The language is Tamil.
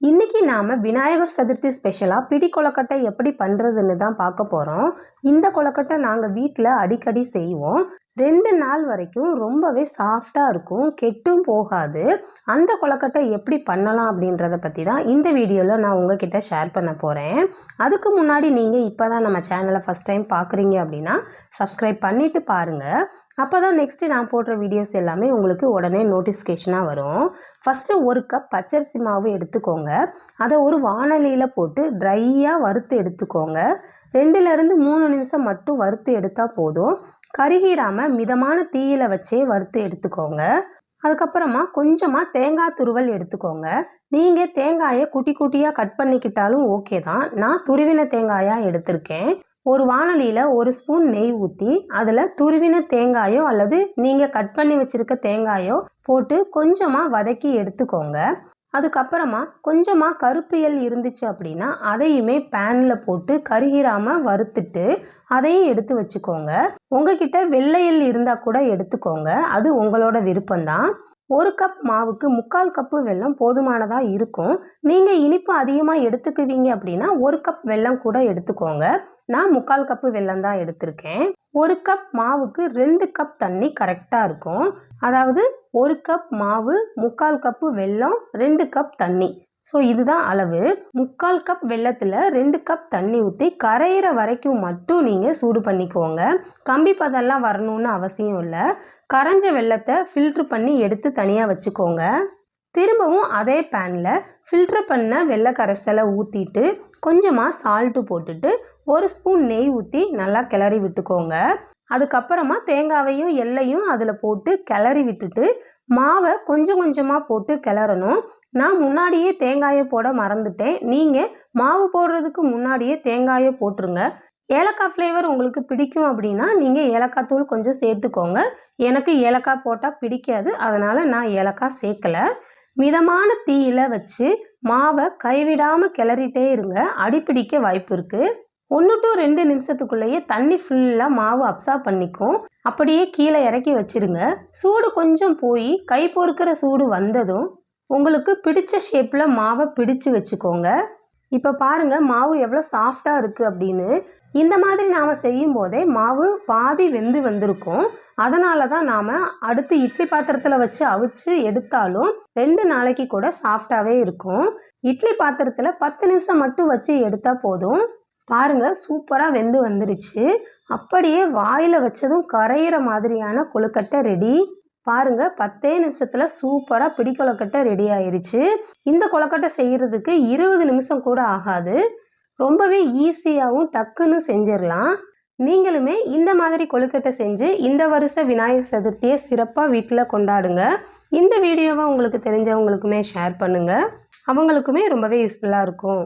இன்றைக்கி நாம் விநாயகர் சதுர்த்தி ஸ்பெஷலாக பிடி கொலக்கட்டை எப்படி பண்ணுறதுன்னு தான் பார்க்க போகிறோம் இந்த கொலக்கட்டை நாங்கள் வீட்டில் அடிக்கடி செய்வோம். ரெண்டு நாள் வரைக்கும் ரொம்பவே சாஃப்டாக இருக்கும் கெட்டும் போகாது. அந்த கொலக்கட்டை எப்படி பண்ணலாம் அப்படின்றத பற்றி தான் இந்த வீடியோவில் நான் உங்ககிட்ட ஷேர் பண்ண போகிறேன் அதுக்கு முன்னாடி நீங்கள் இப்போ தான் நம்ம சேனலை ஃபஸ்ட் டைம் பார்க்குறீங்க அப்படின்னா சப்ஸ்கிரைப் பண்ணிவிட்டு பாருங்கள் அப்போ தான் நெக்ஸ்ட்டு நான் போடுற வீடியோஸ் எல்லாமே உங்களுக்கு உடனே நோட்டிஃபிகேஷனாக வரும். ஃபஸ்ட்டு ஒரு கப் பச்சரிசி மாவு எடுத்துக்கோங்க. அதை ஒரு வானலியில் போட்டு ட்ரையாக வறுத்து எடுத்துக்கோங்க. ரெண்டுலேருந்து மூணு நிமிஷம் மட்டும் வறுத்து எடுத்தால் போதும். கருகிராமல் மிதமான தீயில் வச்சே வறுத்து எடுத்துக்கோங்க. அதுக்கப்புறமா கொஞ்சமாக தேங்காய் துருவல் எடுத்துக்கோங்க. நீங்கள் தேங்காயை குட்டி குட்டியாக கட் பண்ணிக்கிட்டாலும் ஓகே தான். நான் துருவின தேங்காயாக எடுத்திருக்கேன். ஒரு வானலியில் ஒரு ஸ்பூன் நெய் ஊற்றி அதில் துருவின தேங்காயோ அல்லது நீங்கள் கட் பண்ணி வச்சுருக்க தேங்காயோ போட்டு கொஞ்சமாக வதக்கி எடுத்துக்கோங்க. அதுக்கப்புறமா கொஞ்சமாக கருப்பு எல் இருந்துச்சு அப்படின்னா அதையுமே பேனில் போட்டு கருகிராமல் வறுத்துட்டு அதையும் எடுத்து வச்சுக்கோங்க. உங்ககிட்ட வெள்ளை எல் இருந்தால் கூட எடுத்துக்கோங்க. அது உங்களோட விருப்பம்தான். ஒரு கப் மாவுக்கு முக்கால் கப்பு வெல்லம் போதுமானதாக இருக்கும். நீங்கள் இனிப்பு அதிகமாக எடுத்துக்குவீங்க அப்படின்னா ஒரு கப் வெல்லம் கூட எடுத்துக்கோங்க. நான் முக்கால் கப்பு வெல்லம் தான் எடுத்திருக்கேன். ஒரு கப் மாவுக்கு ரெண்டு கப் தண்ணி கரெக்டாக இருக்கும். அதாவது ஒரு கப் மாவு முக்கால் கப்பு வெல்லம் ரெண்டு கப் தண்ணி. ஸோ இதுதான் அளவு. முக்கால் கப் வெள்ளத்தில் ரெண்டு கப் தண்ணி ஊற்றி கரையிற வரைக்கும் மட்டும் நீங்கள் சூடு பண்ணிக்கோங்க. கம்பி பதம்லாம் வரணும்னு அவசியம் இல்லை. கரைஞ்ச வெள்ளத்தை ஃபில்ட்ரு பண்ணி எடுத்து தனியாக வச்சுக்கோங்க. திரும்பவும் அதே பேனில் ஃபில்ட்ரு பண்ண வெள்ளை கரைசலை ஊற்றிட்டு கொஞ்சமாக சால்ட்டு போட்டுட்டு ஒரு ஸ்பூன் நெய் ஊற்றி நல்லா கிளறி விட்டுக்கோங்க. அதுக்கப்புறமா தேங்காவையும் எல்லையும் அதில் போட்டு கிளறி விட்டுட்டு மாவை கொஞ்சம் கொஞ்சமாக போட்டு கிளறணும். நான் முன்னாடியே தேங்காயை போட மறந்துட்டேன். நீங்கள் மாவு போடுறதுக்கு முன்னாடியே தேங்காயை போட்டுருங்க. ஏலக்காய் ஃப்ளேவர் உங்களுக்கு பிடிக்கும் அப்படின்னா நீங்கள் ஏலக்காய் தூள் கொஞ்சம் சேர்த்துக்கோங்க. எனக்கு ஏலக்காய் போட்டால் பிடிக்காது. அதனால் நான் ஏலக்காய் சேர்க்கலை. மிதமான தீயில வச்சு மாவை கைவிடாமல் கிளறிட்டே இருங்க. அடிப்பிடிக்க வாய்ப்பு இருக்குது ஒன்று டு ரெண்டு நிமிஷத்துக்குள்ளேயே தண்ணி ஃபுல்லாக மாவு அப்சார்ப் பண்ணிக்கும். அப்படியே கீழே இறக்கி வச்சிருங்க. சூடு கொஞ்சம் போய் கை பொறுக்கிற சூடு வந்ததும் உங்களுக்கு பிடிச்ச ஷேப்பில் மாவை பிடிச்சு வச்சுக்கோங்க. இப்போ பாருங்கள் மாவு எவ்வளோ சாஃப்டாக இருக்குது அப்படின்னு. இந்த மாதிரி நாம் செய்யும் போதே மாவு பாதி வெந்து வந்திருக்கும். அதனால தான் நாம் அடுத்து இட்லி பாத்திரத்தில் வச்சு அவிச்சு எடுத்தாலும் ரெண்டு நாளைக்கு கூட சாஃப்டாகவே இருக்கும். இட்லி பாத்திரத்தில் பத்து நிமிஷம் மட்டும் வச்சு எடுத்தால் போதும். பாருங்கள் சூப்பராக வெந்து வந்துருச்சு. அப்படியே வாயில் வச்சதும் கரையிற மாதிரியான கொழுக்கட்டை ரெடி பாருங்க பத்தே நிமிஷத்தில் சூப்பராக பிடி கொழுக்கட்டை ரெடி ஆயிருச்சு. இந்த கொழுக்கட்டை செய்கிறதுக்கு இருபது நிமிஷம் கூட ஆகாது. ரொம்பவே ஈஸியாகவும் டக்குன்னு செஞ்சிடலாம். நீங்களுமே இந்த மாதிரி கொழுக்கட்டை செஞ்சு இந்த வருஷ விநாயகர் சதுர்த்தியை சிறப்பாக வீட்டில் கொண்டாடுங்க. இந்த வீடியோவை உங்களுக்கு தெரிஞ்சவங்களுக்குமே ஷேர் பண்ணுங்கள் அவங்களுக்குமே ரொம்பவே யூஸ்ஃபுல்லாக இருக்கும்.